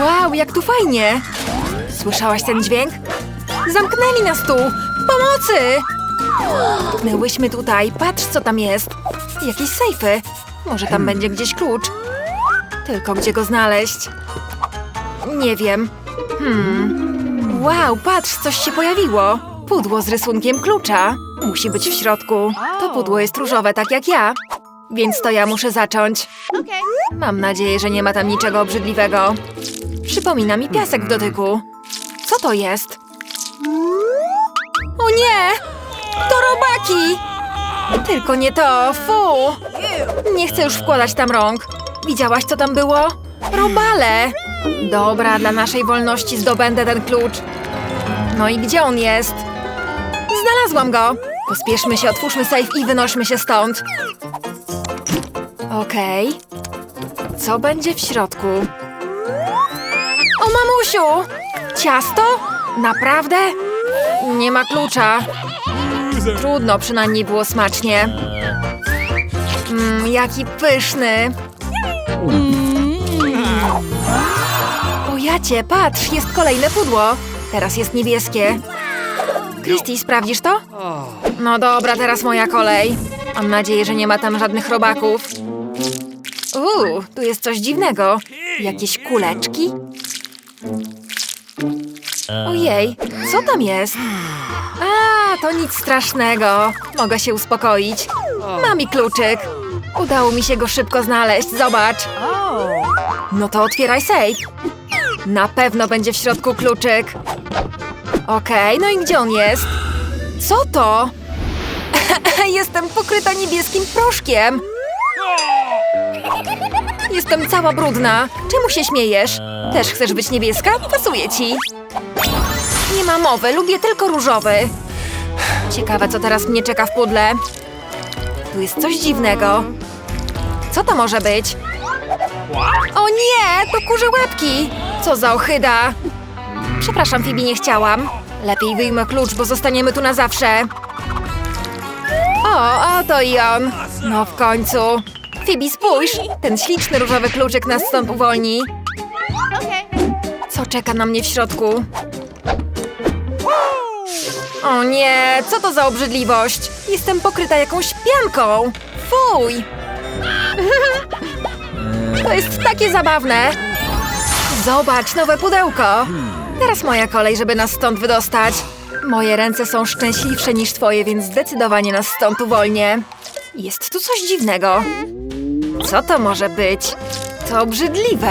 Wow, jak tu fajnie! Słyszałaś ten dźwięk? Zamknęli nas tu! Pomocy! Pchnęłyśmy tutaj. Patrz, co tam jest. Jakieś sejfy. Może tam będzie gdzieś klucz. Tylko gdzie go znaleźć? Nie wiem. Hmm. Wow, patrz, coś się pojawiło. Pudło z rysunkiem klucza. Musi być w środku. To pudło jest różowe, tak jak ja. Więc to ja muszę zacząć. Mam nadzieję, że nie ma tam niczego obrzydliwego. Przypomina mi piasek w dotyku. Co to jest? O nie! To robaki! Tylko nie to, fu! Nie chcę już wkładać tam rąk. Widziałaś, co tam było? Robale! Dobra, dla naszej wolności zdobędę ten klucz. No i gdzie on jest? Znalazłam go! Pospieszmy się, otwórzmy safe i wynośmy się stąd. Okej. Co będzie w środku? O, mamusiu! Ciasto? Naprawdę? Nie ma klucza. Trudno, przynajmniej było smacznie. Mmm, jaki pyszny. O jacie, patrz, jest kolejne pudło. Teraz jest niebieskie. Christy, sprawdzisz to? No dobra, teraz moja kolej. Mam nadzieję, że nie ma tam żadnych robaków. Uuu, tu jest coś dziwnego. Jakieś kuleczki? Ojej, co tam jest? A, to nic strasznego. Mogę się uspokoić. Mam i kluczyk. Udało mi się go szybko znaleźć, zobacz. No to otwieraj safe. Na pewno będzie w środku kluczyk. Okej, no i gdzie on jest? Co to? Jestem pokryta niebieskim proszkiem. Jestem cała brudna. Czemu się śmiejesz? Też chcesz być niebieska? Pasuje ci. Nie ma mowy, lubię tylko różowy. Ciekawe, co teraz mnie czeka w pudle. Tu jest coś dziwnego. Co to może być? O nie, to kurze łebki! Co za ochyda! Przepraszam, Fibi, nie chciałam. Lepiej wyjmę klucz, bo zostaniemy tu na zawsze. O, oto i on. No w końcu. Fibi, spójrz! Ten śliczny różowy kluczyk nas stąd uwolni. Co czeka na mnie w środku? O nie, co to za obrzydliwość? Jestem pokryta jakąś pianką. Fuj! To jest takie zabawne. Zobacz, nowe pudełko. Teraz moja kolej, żeby nas stąd wydostać. Moje ręce są szczęśliwsze niż twoje, więc zdecydowanie nas stąd uwolnię. Jest tu coś dziwnego. Co to może być? To obrzydliwe.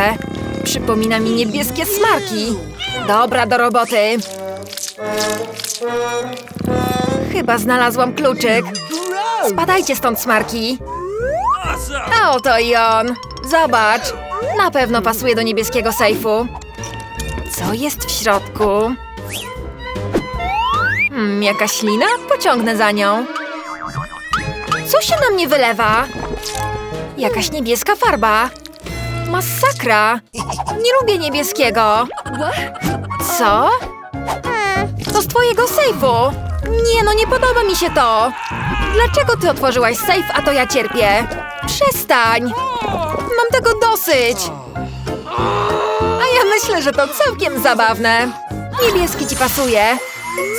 Przypomina mi niebieskie smarki. Dobra, do roboty. Chyba znalazłam kluczyk. Spadajcie stąd, smarki. A oto i on. Zobacz. Na pewno pasuje do niebieskiego sejfu. Co jest w środku? Hmm, jakaś lina? Pociągnę za nią. Co się na mnie wylewa? Jakaś niebieska farba. Masakra! Nie lubię niebieskiego. Co? To z twojego sejfu. Nie, no nie podoba mi się to. Dlaczego ty otworzyłaś sejf, a to ja cierpię? Przestań! Mam tego dosyć. A ja myślę, że to całkiem zabawne. Niebieski ci pasuje.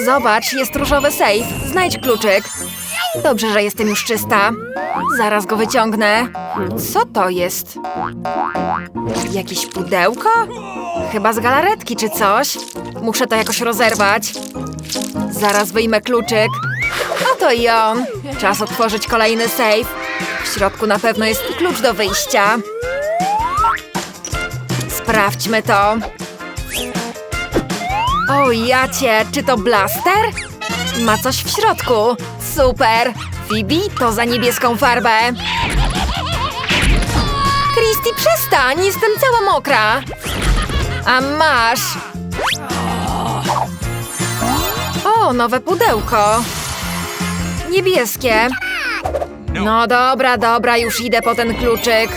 Zobacz, jest różowy sejf. Znajdź kluczyk. Dobrze, że jestem już czysta. Zaraz go wyciągnę. Co to jest? Jakieś pudełko? Chyba z galaretki czy coś. Muszę to jakoś rozerwać. Zaraz wyjmę kluczyk. Oto i on. Czas otworzyć kolejny sejf. W środku na pewno jest klucz do wyjścia. Sprawdźmy to. O jacie, czy to blaster? Ma coś w środku. Super! Phoebe, to za niebieską farbę. Christy, przestań! Jestem cała mokra. A masz. O, nowe pudełko. Niebieskie. No dobra, dobra, już idę po ten kluczyk.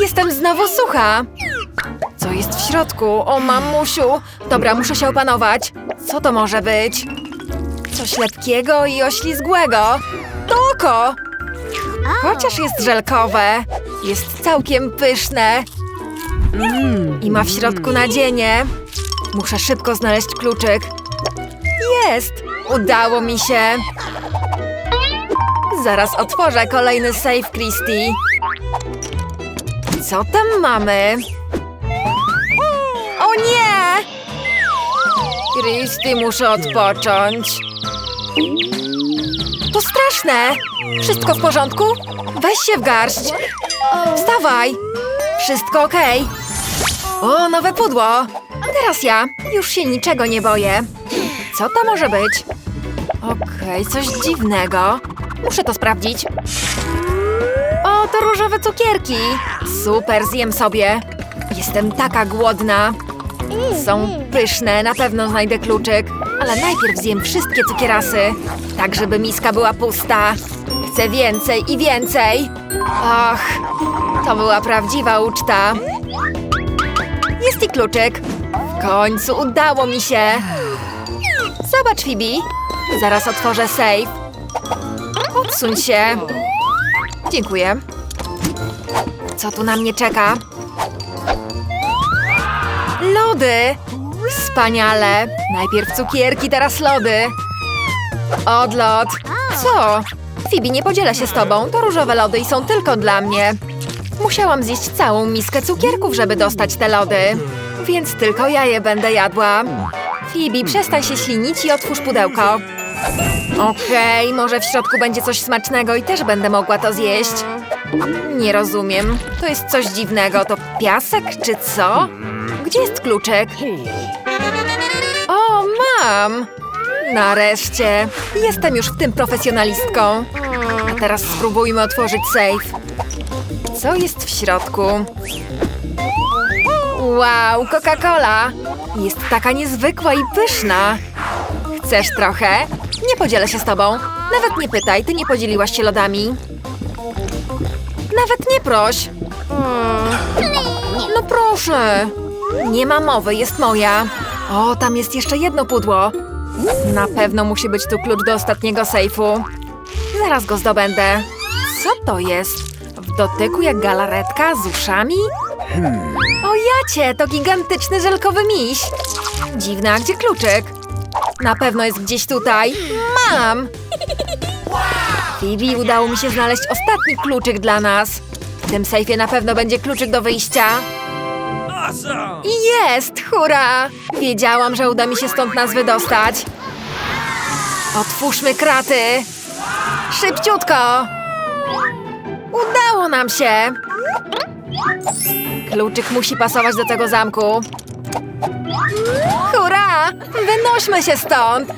Jestem znowu sucha. Co jest w środku? O, mamusiu. Dobra, muszę się opanować. Co to może być? Coś lepkiego i oślizgłego. To oko! Chociaż jest żelkowe. Jest całkiem pyszne. I ma w środku nadzienie. Muszę szybko znaleźć kluczyk. Jest! Udało mi się! Zaraz otworzę kolejny safe Christy. Co tam mamy? O nie! Christy, muszę odpocząć. To straszne! Wszystko w porządku? Weź się w garść. Wstawaj! Wszystko okej. O, nowe pudło! Teraz ja. Już się niczego nie boję. Co to może być? Okej, coś dziwnego. Muszę to sprawdzić. O, to różowe cukierki. Super, zjem sobie. Jestem taka głodna. Są pyszne, na pewno znajdę kluczyk. Ale najpierw zjem wszystkie cukierasy, tak żeby miska była pusta. Chcę więcej i więcej. Och, to była prawdziwa uczta. Jest i kluczyk. W końcu udało mi się. Zobacz, Phoebe. Zaraz otworzę safe. Odsuń się. Dziękuję. Co tu na mnie czeka? Lody! Wspaniale! Najpierw cukierki, teraz lody. Odlot. Co? Phoebe, nie podzielę się z tobą. To różowe lody i są tylko dla mnie. Musiałam zjeść całą miskę cukierków, żeby dostać te lody. Więc tylko ja je będę jadła. Phoebe, przestań się ślinić i otwórz pudełko. Okej, może w środku będzie coś smacznego i też będę mogła to zjeść. Nie rozumiem. To jest coś dziwnego. To piasek czy co? Gdzie jest kluczyk? O, mam! Nareszcie. Jestem już w tym profesjonalistką. A teraz spróbujmy otworzyć safe. Co jest w środku? Wow, Coca-Cola! Jest taka niezwykła i pyszna. Chcesz trochę? Nie podzielę się z tobą. Nawet nie pytaj, ty nie podzieliłaś się lodami. Nawet nie proś. No proszę. Nie ma mowy, jest moja. O, tam jest jeszcze jedno pudło. Na pewno musi być tu klucz do ostatniego sejfu. Zaraz go zdobędę. Co to jest? W dotyku jak galaretka z uszami? O jacie, to gigantyczny żelkowy miś. Dziwne, a gdzie kluczyk? Na pewno jest gdzieś tutaj. Mam! Phoebe, udało mi się znaleźć ostatni kluczyk dla nas. W tym sejfie na pewno będzie kluczyk do wyjścia. I Jest! Hurra! Wiedziałam, że uda mi się stąd nas wydostać. Otwórzmy kraty! Szybciutko! Udało nam się! Kluczyk musi pasować do tego zamku. Hurra! Wynośmy się stąd!